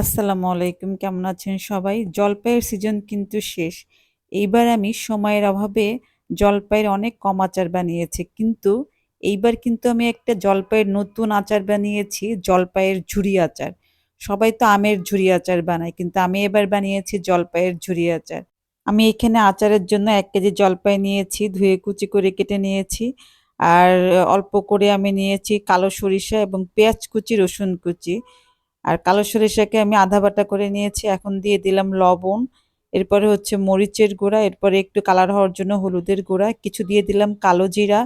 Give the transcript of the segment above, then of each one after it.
আসসালামু আলাইকুম, কেমন আছেন সবাই? জলপাইয়ের সিজন কিন্তু শেষ। এইবার আমি সময়ের অভাবে জলপাইয়ের অনেক কম আচার বানিয়েছি, কিন্তু এইবার কিন্তু আমি একটা জলপাইয়ের নতুন আচার বানিয়েছি, জলপাইয়ের ঝুরি আচার। সবাই তো আমের ঝুরি আচার বানায়, কিন্তু আমি এবার বানিয়েছি জলপাইয়ের ঝুরি আচার। আমি এখানে আচারের জন্য এক কেজি জলপাই নিয়েছি, ধুয়ে কুচি করে কেটে নিয়েছি, আর অল্প করে আমি নিয়েছি কালো সরিষা এবং পেঁয়াজ কুচি, রসুন কুচি। আর কালো সরিষাকে আমি আধা বাটা করে নিয়েছি, এখন দিয়ে দিলাম লবণ, এরপরে হচ্ছে মরিচের গুঁড়া, এরপরে একটু কালার হওয়ার জন্য হলুদের গুঁড়া, কিছু দিয়ে দিলাম কালো জিরা,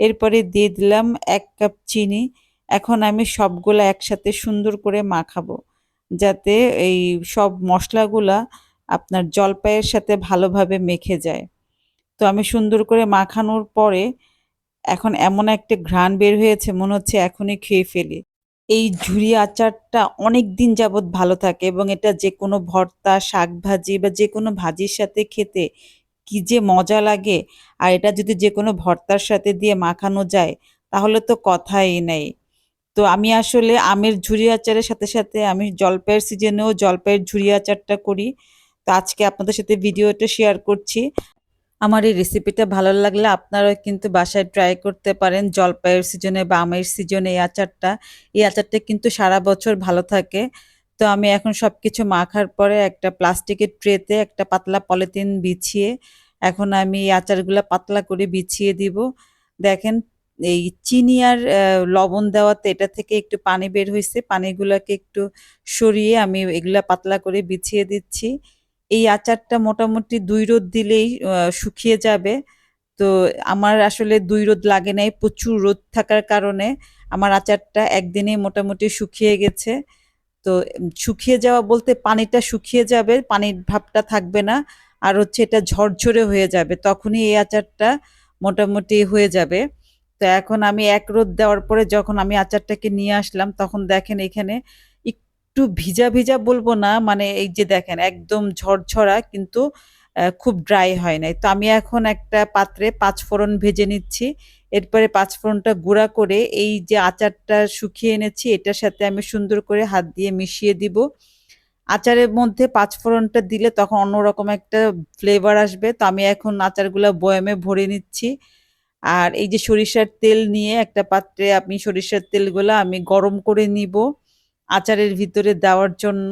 এরপরে দিয়ে দিলাম এক কাপ চিনি, এখন আমি সবগুলো একসাথে সুন্দর করে মাখাবো, যাতে এই সব মশলাগুলা আপনার জলপাইয়ের সাথে ভালোভাবে মেখে যায়। তো আমি সুন্দর করে মাখানোর পরে এখন এমন একটা ঘ্রাণ বের হয়েছে, মনে হচ্ছে এখনই খেয়ে ফেলি। এই ঝুরি আচারটা অনেক দিন যাবৎ ভালো থাকে এবং এটা যে কোনো ভর্তা শাক ভাজি বা যে কোনো ভাজির সাথে খেতে কি যে মজা লাগে। আর এটা যদি যে কোনো ভর্তার সাথে দিয়ে মাখানো যায়, তাহলে তো কথাই নেই। তো আমি আসলে আমের ঝুরি আচারের সাথে সাথে আমি জলপাইয়ের সিজনেও জলপাইয়ের ঝুরি আচারটা করি। তো আজকে আপনাদের সাথে ভিডিওটা শেয়ার করছি। আমার এই রেসিপিটা ভালো লাগলে আপনারাও কিন্তু বাসায় ট্রাই করতে পারেন। জলপাইয়ের সিজনে বা আমের সিজনে এই আচারটা। এই আচারটা কিন্তু সারা বছর ভালো থাকে। তো আমি এখন সব কিছু মাখার পরে একটা প্লাস্টিকের ট্রেতে একটা পাতলা পলিথিন বিছিয়ে এখন আমি এই আচারগুলো পাতলা করে বিছিয়ে দিব। দেখেন, এই চিনি আর লবণ দেওয়াতে এটা থেকে একটু পানি বের হয়েছে পানিগুলোকে একটু সরিয়ে আমি এগুলা পাতলা করে বিছিয়ে দিচ্ছি। এই আচারটা মোটামুটি দুই রোদ দিলেই শুকিয়ে যাবে। তো আমার আসলে দুই রোদ লাগে নাই, প্রচুর রোদ থাকার কারণে আমার আচারটা একদিনেই মোটামুটি শুকিয়ে গেছে। তো শুকিয়ে যাওয়া বলতে পানিটা শুকিয়ে যাবে, পানির ভাবটা থাকবে না, আর হচ্ছে এটা ঝরঝরে হয়ে যাবে, তখনই এই আচারটা মোটামুটি হয়ে যাবে। তো এখন আমি এক রোদ দেওয়ার পরে যখন আমি আচারটাকে নিয়ে আসলাম, তখন দেখেন এখানে একটু ভিজা ভিজা বলব না মানে এই যে দেখেন একদম ঝরঝরা কিন্তু খুব ড্রাই হয় নাই। তো আমি এখন একটা পাত্রে পাঁচ ফোড়ন ভেজে নিচ্ছি। এরপরে পাঁচ ফোড়নটা গুঁড়া করে এই যে আচারটা শুকিয়ে এনেছি, এটার সাথে আমি সুন্দর করে হাত দিয়ে মিশিয়ে দিব। আচারের মধ্যে পাঁচ ফোড়নটা দিলে তখন অন্যরকম একটা ফ্লেভার আসবে। তো আমি এখন আচারগুলো বয়ামে ভরে নিচ্ছি। আর এই যে সরিষার তেল নিয়ে একটা পাত্রে আমি সরিষার তেলগুলো আমি গরম করে নিব। আচারের ভিতরে দেওয়ার জন্য।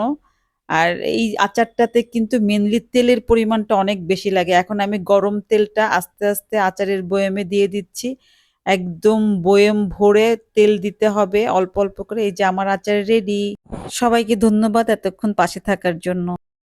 আর এই আচারটাতে কিন্তু মেনলি তেলের পরিমাণটা অনেক বেশি লাগে। এখন আমি গরম তেলটা আস্তে আস্তে আচারের বয়েমে দিয়ে দিচ্ছি। একদম বয়েম ভরে তেল দিতে হবে অল্প অল্প করে। এই যে আমার আচার রেডি সবাইকে ধন্যবাদ এতক্ষণ পাশে থাকার জন্য।